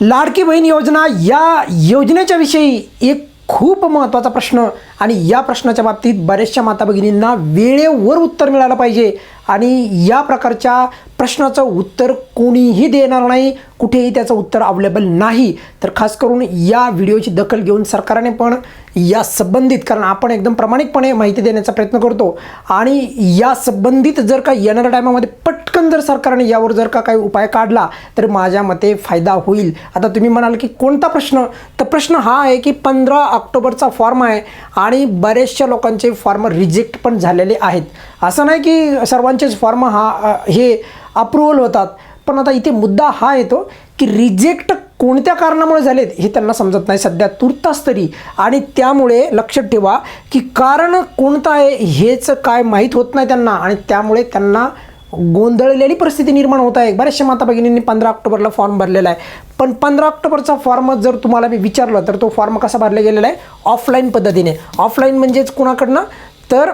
लाडकी बहीण योजना या योजनेच्या विषयी एक खूप महत्त्वाचा प्रश्न आणि या प्रश्नाच्या बाबतीत बऱ्याचशा माता भगिनींना वेळेवर उत्तर मिळालं पाहिजे. आणि या प्रकारच्या प्रश्नाचं उत्तर कोणीही देणार नाही कुठेही त्याचं उत्तर अवेलेबल नाही. तर खास करून या व्हिडिओची दखल घेऊन सरकारने पण या संबंधित कारण आपण एकदम प्रामाणिकपणे माहिती देण्याचा प्रयत्न करतो आणि या संबंधित जर का येणाऱ्या टायमामध्ये पटकन जर सरकारने यावर जर का काही उपाय काढला तर माझ्या मते फायदा होईल. आता तुम्ही म्हणाल की कोणता प्रश्न? तर प्रश्न हा आहे की पंधरा ऑक्टोबरचा फॉर्म आहे आणि बरेचशा लोकांचे फॉर्म रिजेक्ट पण झालेले आहेत. असं नाही की सर्वांचेच फॉर्म हा हे अप्रुव्हल होतात पण आता इथे मुद्दा हा येतो की रिजेक्ट कोणत्या कारणामुळे झालेत हे त्यांना समजत नाही. सध्या तुर्तास तरी. आणि त्यामुळे लक्षात ठेवा की कारण कोणतं आहे हेच काय माहीत होत नाही त्यांना आणि त्यामुळे त्यांना गोंधळलेली परिस्थिती निर्माण होत आहे. बऱ्याचशा माता भगिनींनी पंधरा ऑक्टोबरला फॉर्म भरलेला आहे. पण पंधरा ऑक्टोबरचा फॉर्म जर तुम्हाला मी विचारलं तर तो फॉर्म कसा भरला गेलेला आहे? ऑफलाईन पद्धतीने. ऑफलाईन म्हणजेच कुणाकडनं? तर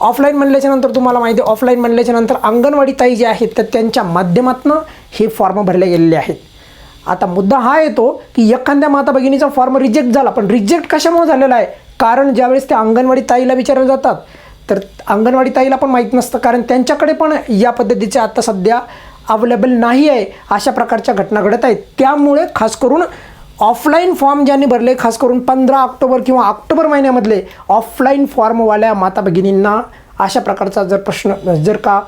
ऑफलाईन म्हणल्याच्यानंतर तुम्हाला माहिती आहे ऑफलाईन म्हणल्याच्यानंतर अंगणवाडी ताई जे आहेत तर त्यांच्या माध्यमातून हे फॉर्म भरले गेलेले आहेत. आता मुद्दा हा येतो की एखाद्या माता भगिनीचा फॉर्म रिजेक्ट झाला पण रिजेक्ट कशामुळे झालेला आहे? कारण ज्यावेळेस ते अंगणवाडी ताईला विचारले जातात तर अंगणवाडी ताईला पण माहीत नसतं कारण त्यांच्याकडे पण या पद्धतीचे आता सध्या अवेलेबल नाही आहे अशा प्रकारच्या घटना घडत आहेत. त्यामुळे खास करून ऑफलाईन फॉर्म ज्यांनी भरले खास करून पंधरा ऑक्टोबर किंवा ऑक्टोबर महिन्यामधले ऑफलाईन फॉर्मवाल्या माता भगिनींना अशा प्रकारचा जर प्रश्न जर का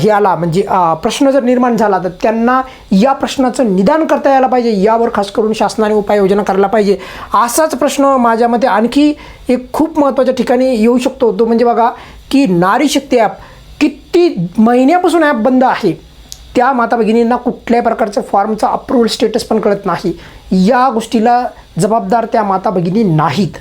हे आला म्हणजे प्रश्न जर निर्माण झाला तर त्यांना या प्रश्नाचं निदान करता यायला पाहिजे. यावर खास करून शासनाने उपाययोजना करायला पाहिजे. असाच प्रश्न माझ्या मते आणखी एक खूप महत्त्वाच्या ठिकाणी येऊ शकतो. तो म्हणजे बघा की नारी शक्ती ॲप किती महिन्यापासून ॲप बंद आहे त्या माता भगिनींना कुठल्याही प्रकारचं फॉर्मचा अप्रुव्हल स्टेटस पण कळत नाही. या गोष्टीला जबाबदार त्या माता भगिनी नाहीत.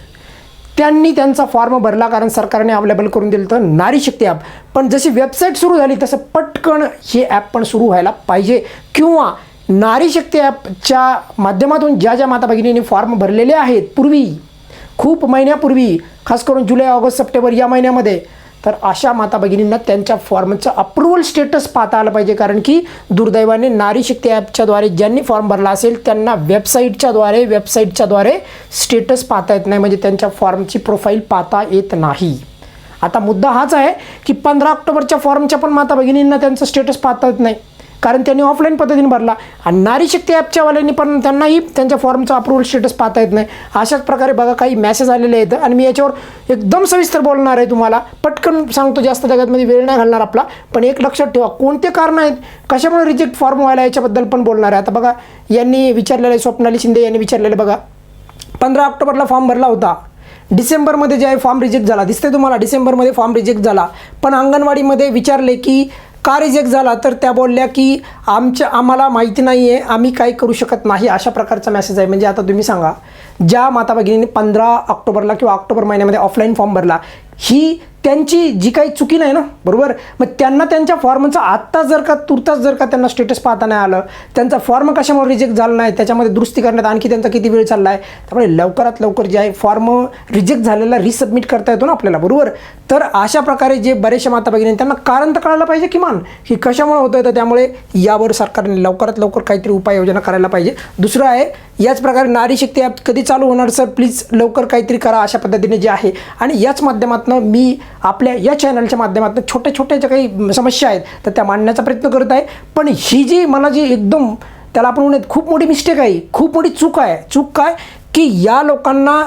त्यांनी त्यांचा फॉर्म भरला कारण सरकारने अवेलेबल करून दिलं तर नारी शक्ती ॲप पण जशी वेबसाईट सुरू झाली तसं पटकन हे ॲप पण सुरू व्हायला पाहिजे. किंवा नारी शक्ती ॲपच्या माध्यमातून ज्या ज्या माता भगिनींनी फॉर्म भरलेले आहेत पूर्वी खूप महिन्यापूर्वी खास करून जुलै ऑगस्ट सप्टेंबर या महिन्यामध्ये तर अशा माता भगिनींना त्यांच्या फॉर्मचं अप्रुव्हल स्टेटस पाहता आलं पाहिजे. कारण की दुर्दैवाने नारी शक्ती ॲपच्याद्वारे ज्यांनी फॉर्म भरला असेल त्यांना वेबसाईटच्याद्वारे वेबसाईटच्याद्वारे स्टेटस पाहता येत नाही. म्हणजे त्यांच्या फॉर्मची प्रोफाईल पाहता येत नाही. आता मुद्दा हाच आहे की पंधरा ऑक्टोबरच्या फॉर्मच्या पण माता भगिनींना त्यांचं स्टेटस पाहता येत नाही. कारण त्यांनी ऑफलाईन पद्धतीने भरला. आणि नारी शक्ती ॲपच्यावाल्यांनी पण त्यांनाही त्यांच्या फॉर्मचा अप्रुव्हल स्टेटस पाहता येत नाही. अशाच प्रकारे बघा काही मॅसेज आलेले आहेत. आणि मी याच्यावर एकदम सविस्तर बोलणार आहे तुम्हाला. पटकन सांगतो जास्त जगातमध्ये वेळ नाही घालणार आपला. पण एक लक्षात ठेवा कोणते कारण आहेत? कशामुळे रिजेक्ट फॉर्म व्हायला याच्याबद्दल पण बोलणार आहे. आता बघा यांनी विचारलेलं आहे स्वप्नाली शिंदे यांनी विचारलेलं बघा. पंधरा ऑक्टोबरला फॉर्म भरला होता. डिसेंबरमध्ये जे आहे फॉर्म रिजेक्ट झाला दिसते तुम्हाला डिसेंबरमध्ये फॉर्म रिजेक्ट झाला. पण अंगणवाडीमध्ये विचारले की का रिजेक्ट झाला तर त्या बोलल्या की आमच्या आम्हाला माहिती नाही आहे आम्ही काही करू शकत नाही अशा प्रकारचा मेसेज आहे. म्हणजे आता तुम्ही सांगा. ज्या माता भगिनींनी पंधरा ऑक्टोबरला किंवा ऑक्टोबर महिन्यामध्ये ऑफलाईन फॉर्म भरला ही त्यांची जी काही चुकी नाही ना बरोबर? मग त्यांना त्यांच्या फॉर्मचा आत्ता जर का तुर्तास जर का त्यांना स्टेटस पाहता नाही आलं त्यांचा फॉर्म कशामुळे रिजेक्ट झाला नाही त्याच्यामध्ये दुरुस्ती करण्यात आणखी त्यांचा किती वेळ चालला आहे त्यामुळे लवकरात लवकर जे आहे फॉर्म रिजेक्ट झालेला रिसबमिट करता येतो ना आपल्याला बरोबर? तर अशा प्रकारे जे बरेचशा माता भगिनी त्यांना कारण तर कळायला पाहिजे किमान की कशामुळे होतं तर त्यामुळे यावर सरकारने लवकरात लवकर काहीतरी उपाययोजना करायला पाहिजे. दुसरं आहे याच प्रकारे नारी शक्ती ॲप कधी चालू होणार सर प्लीज लवकर काहीतरी करा अशा पद्धतीने जे आहे. आणि याच माध्यमातून मी आपल्या या चॅनलच्या माध्यमातून छोट्या छोट्या ज्या काही समस्या आहेत तर त्या मांडण्याचा प्रयत्न करत आहे. पण ही जी मला जी एकदम त्याला आपण म्हणूयात खूप मोठी मिस्टेक आहे. खूप मोठी चूक आहे. चूक काय? की या लोकांना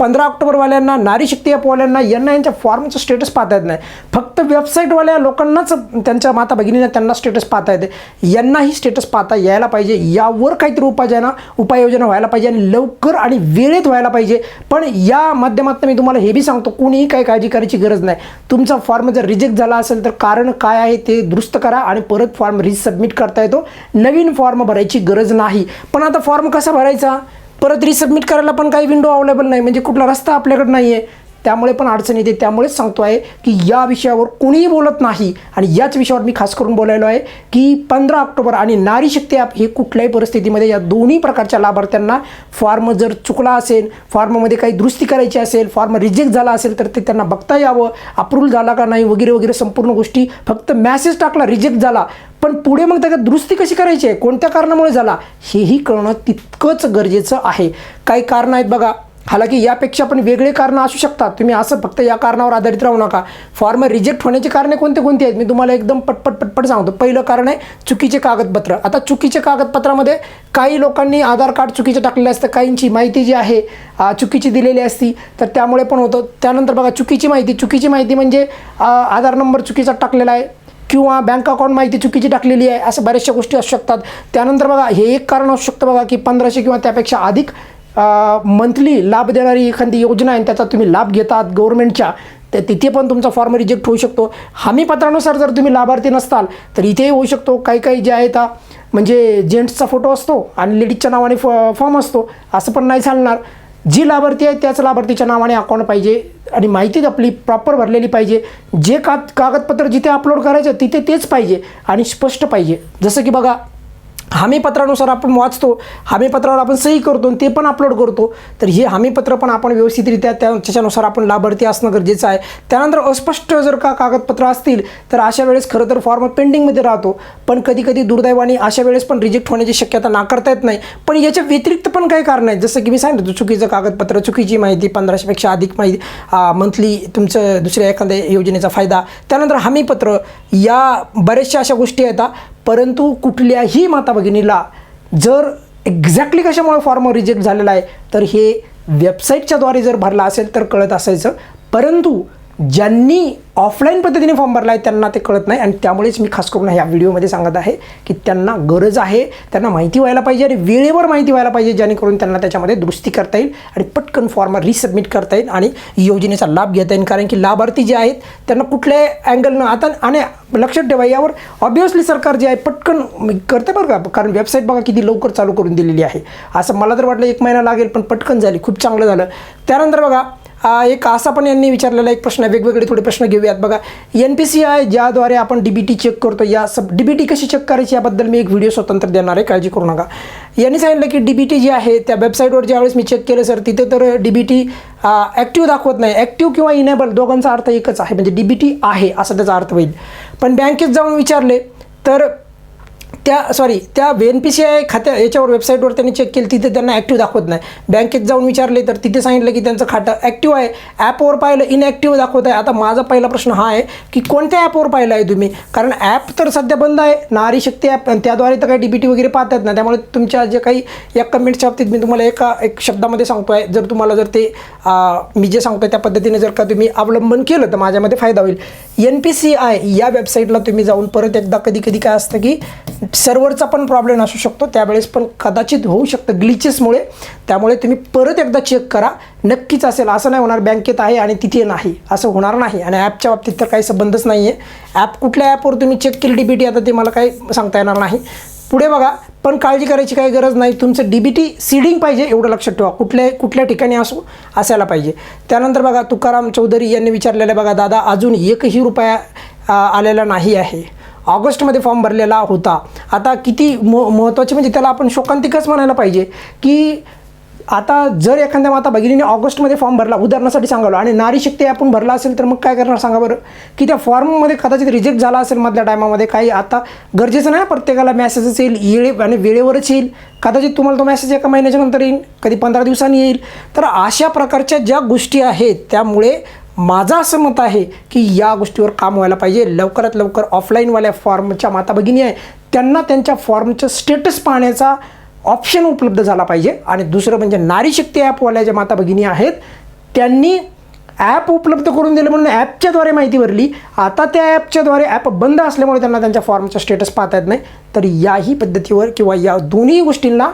पंधरा ऑक्टोबरवाल्यांना नारी शक्ती ॲपवाल्यांना यांना यांच्या फॉर्मचं स्टेटस पाहता येत नाही. फक्त वेबसाईटवाल्या लोकांनाच त्यांच्या माता भगिनींना त्यांना स्टेटस पाहता येते. यांनाही स्टेटस पाहता यायला पाहिजे. यावर काहीतरी उपाययोजना उपाययोजना व्हायला पाहिजे आणि लवकर आणि वेळेत व्हायला पाहिजे. पण या माध्यमातून मी तुम्हाला हे बी सांगतो कोणीही काही काळजी करायची गरज नाही. तुमचा फॉर्म जर रिजेक्ट झाला असेल तर कारण काय आहे ते दुरुस्त करा आणि परत फॉर्म रिसबमिट करता येतो. नवीन फॉर्म भरायची गरज नाही. पण आता फॉर्म कसा भरायचा? परत रिसबमिट करायला पण काही विंडो अवेलेबल नाही. म्हणजे कुठला रस्ता आपल्याकडे नाही आहे त्यामुळे पण अडचण येते. त्यामुळेच सांगतो आहे की या विषयावर कोणीही बोलत नाही. आणि याच विषयावर मी खास करून बोलायलो आहे की पंधरा ऑक्टोबर आणि नारी शक्ती ॲप हे कुठल्याही परिस्थितीमध्ये या दोन्ही प्रकारच्या लाभार्थ्यांना फॉर्म जर चुकला असेल फॉर्ममध्ये काही दुरुस्ती करायची असेल फॉर्म रिजेक्ट झाला असेल तर ते त्यांना बघता यावं. अप्रूव्हल झाला का नाही वगैरे वगैरे संपूर्ण गोष्टी फक्त मॅसेज टाकला रिजेक्ट झाला. पण पुढे मग त्याच्यात दुरुस्ती कशी करायची आहे? कोणत्या कारणामुळे झाला? हेही कळणं तितकंच गरजेचं आहे. काही कारणं आहेत बघा. हालाकी यापेक्षा पण वेगळे कारणं असू शकतात. तुम्ही असं फक्त या कारणावर आधारित राहू नका. फॉर्म रिजेक्ट होण्याची कारणे कोणते कोणती आहेत? मी तुम्हाला एकदम पटपट पटपट सांगतो. पहिलं कारण आहे चुकीचे कागदपत्र. आता चुकीचे कागदपत्रामध्ये काही लोकांनी आधार कार्ड चुकीचे टाकलेले असतं. काहींची माहिती जी आहे चुकीची दिलेली असती. तर त्यामुळे पण होतं. त्यानंतर बघा चुकीची माहिती. चुकीची माहिती म्हणजे आधार नंबर चुकीचा टाकलेला आहे. किंवा बँक अकाउंट माहिती चुकीची टाकलेली आहे असं बऱ्याचशा गोष्टी असू शकतात. त्यानंतर बघा हे एक कारण असू शकतं बघा की पंधराशे किंवा त्यापेक्षा अधिक मंथली लाभ देणारी एखादी योजना आहे त्याचा तुम्ही लाभ घेतात गव्हर्नमेंटच्या तर तिथे पण तुमचा फॉर्म रिजेक्ट होऊ शकतो. हमीपत्रानुसार जर तुम्ही लाभार्थी नसताल तर इथेही होऊ शकतो. काही काही जे आहेत म्हणजे जेंट्सचा फोटो असतो आणि लेडीजच्या नावाने फ फॉर्म असतो. असं पण नाही चालणार. जी लाभार्थी आहे त्याच लाभार्थीच्या नावाने अकाउंट पाहिजे आणि माहिती आपली प्रॉपर भरलेली पाहिजे. जे का कागदपत्र जिथे अपलोड करायचं तिथे तेच पाहिजे आणि स्पष्ट पाहिजे. जसं की बघा हमीपत्रानुसार आपण वाचतो हमीपत्रावर आपण सही करतो आणि ते पण अपलोड करतो. तर हे हमीपत्र पण आपण व्यवस्थितरित्या त्या त्याच्यानुसार आपण लाभार्थी असणं गरजेचं आहे. त्यानंतर अस्पष्ट जर का कागदपत्र असतील तर अशा वेळेस खरं तर फॉर्म पेंडिंगमध्ये राहतो. पण कधी कधी दुर्दैवाने अशा वेळेस पण रिजेक्ट होण्याची शक्यता नाकारता येत नाही. पण याच्या व्यतिरिक्त पण काही कारण आहेत. जसं की मी सांगितलं चुकीचं कागदपत्र चुकीची माहिती पंधराशेपेक्षा अधिक माहिती मंथली तुमचं दुसऱ्या एखाद्या योजनेचा फायदा. त्यानंतर हमीपत्र या बऱ्याचशा अशा गोष्टी आहेत परंतु कुठल्याही माता भगिनीला जर एक्झॅक्टली कशामुळे फॉर्म रिजेक्ट झालेला आहे तर हे वेबसाईटच्याद्वारे जर भरला असेल तर कळत असायचं. परंतु ज्यांनी ऑफलाईन पद्धतीने फॉर्म भरला आहे त्यांना ते कळत नाही. आणि त्यामुळेच मी खास करून ह्या व्हिडिओमध्ये सांगत आहे की त्यांना गरज आहे त्यांना माहिती व्हायला पाहिजे आणि वेळेवर माहिती व्हायला पाहिजे जेणेकरून त्यांना त्याच्यामध्ये दुरुस्ती करता येईल आणि पटकन फॉर्म रिसबमिट करता येईल आणि योजनेचा लाभ घेता येईल. कारण की लाभार्थी जे आहेत त्यांना कुठल्याही अँगलनं आता आणि लक्षात ठेवा यावर ऑब्वियसली सरकार जे आहे पटकन करते बरं का. कारण वेबसाईट बघा किती लवकर चालू करून दिलेली आहे. असं मला तर वाटलं एक महिना लागेल पण पटकन झाली खूप चांगलं झालं. त्यानंतर बघा एक असा पण यांनी विचारलेला एक प्रश्न आहे. वेगवेगळे थोडे प्रश्न घेऊयात. बघा एन पी सी आय ज्याद्वारे आपण डी बी टी चेक करतो या सब डी बी टी कशी चेक करायची याबद्दल मी एक व्हिडिओ स्वतंत्र देणार आहे. काळजी करू नका. यांनी सांगितलं की डी बी टी जी आहे त्या वेबसाईटवर ज्यावेळेस मी चेक केलं सर तिथे तर डी बी टी ॲक्टिव्ह दाखवत नाही. ॲक्टिव्ह किंवा इनेबल दोघांचा अर्थ एकच आहे. म्हणजे डी बी टी आहे असा त्याचा अर्थ होईल. पण बँकेत जाऊन विचारले तर त्या सॉरी त्या एन पी सी आय खात्या याच्यावर वेबसाईटवर त्यांनी चेक केलं तिथे त्यांना ॲक्टिव्ह दाखवत नाही. बँकेत जाऊन विचारले तर तिथे सांगितलं की त्यांचं खातं ॲक्टिव्ह आहे. ॲपवर पाहिलं इनॲक्टिव्ह दाखवत आहे. आता माझा पहिला प्रश्न हा आहे की कोणत्या ॲपवर पाहिलं आहे तुम्ही? कारण ॲप तर सध्या बंद आहे. नारी शक्ती ॲप आणि त्याद्वारे तर काही डी बी टी वगैरे पाहतात ना. त्यामुळे तुमच्या जे काही या कमेंटच्या बाबतीत मी तुम्हाला एका एक शब्दामध्ये सांगतो आहे जर तुम्हाला जर ते मी जे सांगतो त्या पद्धतीने जर का तुम्ही अवलंबन केलं तर माझ्यामध्ये फायदा होईल. एन पी सी आय या वेबसाईटला तुम्ही जाऊन परत एकदा कधी कधी काय असतं की सर्व्हरचा पण प्रॉब्लेम असू शकतो. त्यावेळेस पण कदाचित होऊ शकतं ग्लिचेसमुळे त्यामुळे तुम्ही परत एकदा चेक करा. नक्कीच असेल. असं नाही होणार बँकेत आहे आणि तिथे नाही. असं होणार नाही. आणि ॲपच्या बाबतीत तर काही संबंधच नाही आहे ॲप कुठल्या ॲपवर तुम्ही चेक केली डी बी टी आता ते मला काही सांगता येणार नाही. पुढे बघा. पण काळजी करायची काही गरज नाही. तुमचं डी बी टी सीडिंग पाहिजे एवढं लक्षात ठेवा. कुठल्या कुठल्या ठिकाणी असो असायला पाहिजे. त्यानंतर बघा तुकाराम चौधरी यांनी विचारलेलं बघा दादा अजून एकही रुपया आलेला नाही आहे. ऑगस्टमध्ये फॉर्म भरलेला होता. आता किती म महत्त्वाचे म्हणजे त्याला आपण शोकांतिकच म्हणायला पाहिजे की आता जर एखाद्या माता भगिनीने ऑगस्टमध्ये फॉर्म भरला उदाहरणासाठी सांगालो आणि नारी शक्ती आपण भरला असेल तर मग काय करणार सांगा बरं? की त्या फॉर्ममध्ये कदाचित रिजेक्ट झाला असेल मधल्या टायमामध्ये काही आता गरजेचं नाही प्रत्येकाला मॅसेजच येईल येळे आणि वेळेवरच येईल. कदाचित तुम्हाला तो मॅसेज एका महिन्याच्या नंतर येईल कधी पंधरा दिवसांनी येईल. तर अशा प्रकारच्या ज्या गोष्टी आहेत त्यामुळे माझं असं मत आहे की या गोष्टीवर काम व्हायला पाहिजे. लवकरात लवकर ऑफलाईनवाल्या फॉर्मच्या माता भगिनी आहे त्यांना त्यांच्या फॉर्मचं स्टेटस पाहण्याचा ऑप्शन उपलब्ध झाला पाहिजे. आणि दुसरं म्हणजे नारी शक्ती ॲपवाल्या ज्या माता भगिनी आहेत त्यांनी ॲप उपलब्ध करून दिलं म्हणून ॲपच्याद्वारे माहिती भरली. आता त्या ॲपच्याद्वारे ॲप बंद असल्यामुळे त्यांना त्यांच्या फॉर्मचा स्टेटस पाहता येत नाही. तर याही पद्धतीवर किंवा या दोन्ही गोष्टींना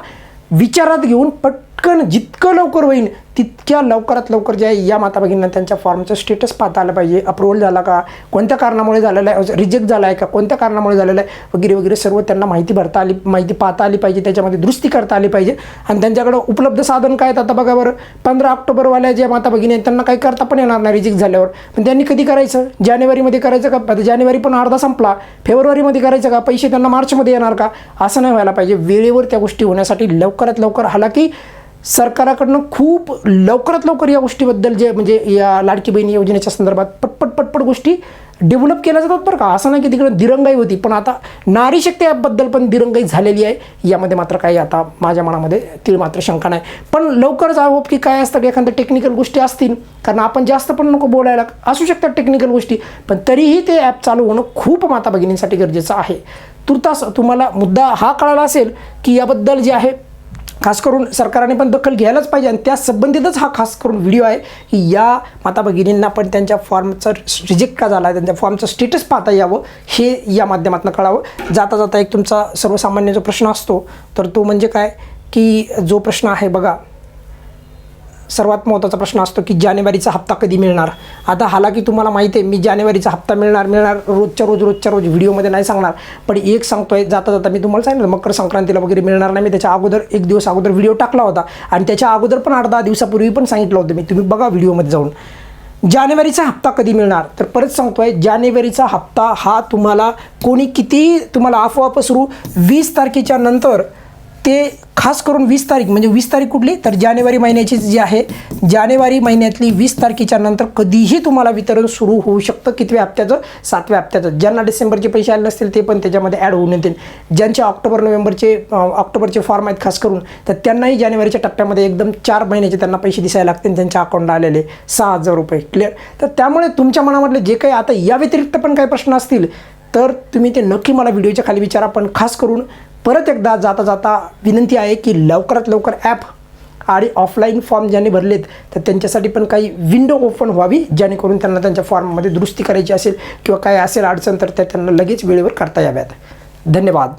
विचारात घेऊन पट पटकन जितकं लवकर होईल तितक्या लवकरात लवकर जे आहे या माता भगिनींना त्यांच्या फॉर्मचं स्टेटस पाहता आलं पाहिजे. अप्रुव्हल झाला का? कोणत्या कारणामुळे झालेलं आहे? रिजेक्ट झाला आहे का? कोणत्या कारणामुळे झालेलं आहे? वगैरे वगैरे सर्व त्यांना माहिती भरता आली माहिती पाहता आली पाहिजे. त्याच्यामध्ये दुरुस्ती करता आली पाहिजे. आणि त्यांच्याकडं उपलब्ध साधन काय आहेत आता बघा बरं. पंधरा ऑक्टोबरवाल्या ज्या माता भगिनी आहेत त्यांना काही करता पण येणार नाही रिजेक्ट झाल्यावर. पण त्यांनी कधी करायचं? जानेवारीमध्ये करायचं का? आता जानेवारी पण अर्धा संपला. फेब्रुवारीमध्ये करायचं का? पैसे त्यांना मार्चमध्ये येणार का? असं नाही व्हायला पाहिजे. वेळेवर त्या गोष्टी होण्यासाठी लवकरात लवकर हालाकी सरकाराकडनं खूप लवकरात लवकर या गोष्टीबद्दल जे म्हणजे या लाडकी बहीण योजनेच्या संदर्भात पटपट पटपट गोष्टी डेव्हलप केल्या जातात बरं का. असं नाही की तिकडे दिरंगाई होती पण आता नारी शक्ती ॲपबद्दल पण दिरंगाई झालेली आहे. यामध्ये मात्र काही आता माझ्या मनामध्ये ती मात्र शंका नाही. पण लवकरच आहोत की काय असतं की एखाद्या टेक्निकल गोष्टी असतील कारण आपण जास्त पण नको बोलायला असू शकतात टेक्निकल गोष्टी पण तरीही ते ॲप चालू होणं खूप माता भगिनींसाठी गरजेचं आहे. तुर्तास तुम्हाला मुद्दा हा कळाला असेल की याबद्दल जे आहे खास करून सरकारने पण दखल घ्यायलाच पाहिजे आणि त्या संबंधितच हा खास करून व्हिडिओ आहे की या माता भगिनींना पण त्यांच्या फॉर्मचा रिजेक्ट का झाला आहे त्यांच्या फॉर्मचं स्टेटस पाहता यावं हे या माध्यमातून कळावं. जाता जाता एक तुमचा सर्वसामान्य जो प्रश्न असतो तर तो म्हणजे काय की जो प्रश्न आहे बघा सर्वात महत्त्वाचा प्रश्न असतो की जानेवारीचा हप्ता कधी मिळणार? आता हालाकी तुम्हाला माहिती आहे मी जानेवारीचा हप्ता मिळणार मिळणार रोजच्या रोज रोजच्या रोज व्हिडिओमध्ये नाही सांगणार. पण एक सांगतोय जाता जाता मी तुम्हाला सांगितलं मकर संक्रांतीला वगैरे मिळणार नाही. मी त्याच्या अगोदर एक दिवस अगोदर व्हिडिओ टाकला होता. आणि त्याच्या अगोदर पण आठ दहा दिवसापूर्वी पण सांगितलं होतं मी. तुम्ही बघा व्हिडिओमध्ये जाऊन. जानेवारीचा हप्ता कधी मिळणार? तर परत सांगतोय जानेवारीचा हप्ता हा तुम्हाला कोणी किती तुम्हाला अफवा पसरू वीस तारखेच्या नंतर ते खास करून वीस तारीख म्हणजे वीस तारीख कुठली? तर जानेवारी महिन्याची जी आहे जानेवारी महिन्यातली वीस तारखेच्या नंतर कधीही तुम्हाला वितरण सुरू होऊ शकतं कितव्या हप्त्याचं? सातव्या हप्त्याचं. ज्यांना डिसेंबरचे पैसे आले नसतील ते पण त्याच्यामध्ये ॲड होऊन येतील. ज्यांचे ऑक्टोबर नोव्हेंबरचे ऑक्टोबरचे फॉर्म आहेत खास करून तर त्यांनाही जानेवारीच्या टप्प्यामध्ये एकदम चार महिन्याचे त्यांना पैसे दिसायला लागतील त्यांच्या अकाउंटला आलेले. सहा हजार रुपये. क्लिअर तर त्यामुळे तुमच्या मनामधले जे काही आता या व्यतिरिक्त पण काही प्रश्न असतील तर तुम्ही ते नक्की मला व्हिडिओच्या खाली विचारा. पण खास करून परत एकदा जाता जाता विनंती आहे की लवकरात लवकर ॲप आणि ऑफलाईन फॉर्म ज्यांनी भरलेत तर त्यांच्यासाठी पण काही विंडो ओपन व्हावी जेणेकरून त्यांना त्यांच्या फॉर्ममध्ये दुरुस्ती करायची असेल किंवा काय असेल अडचण तर त्या त्यांना लगेच वेळेवर करता याव्यात. धन्यवाद.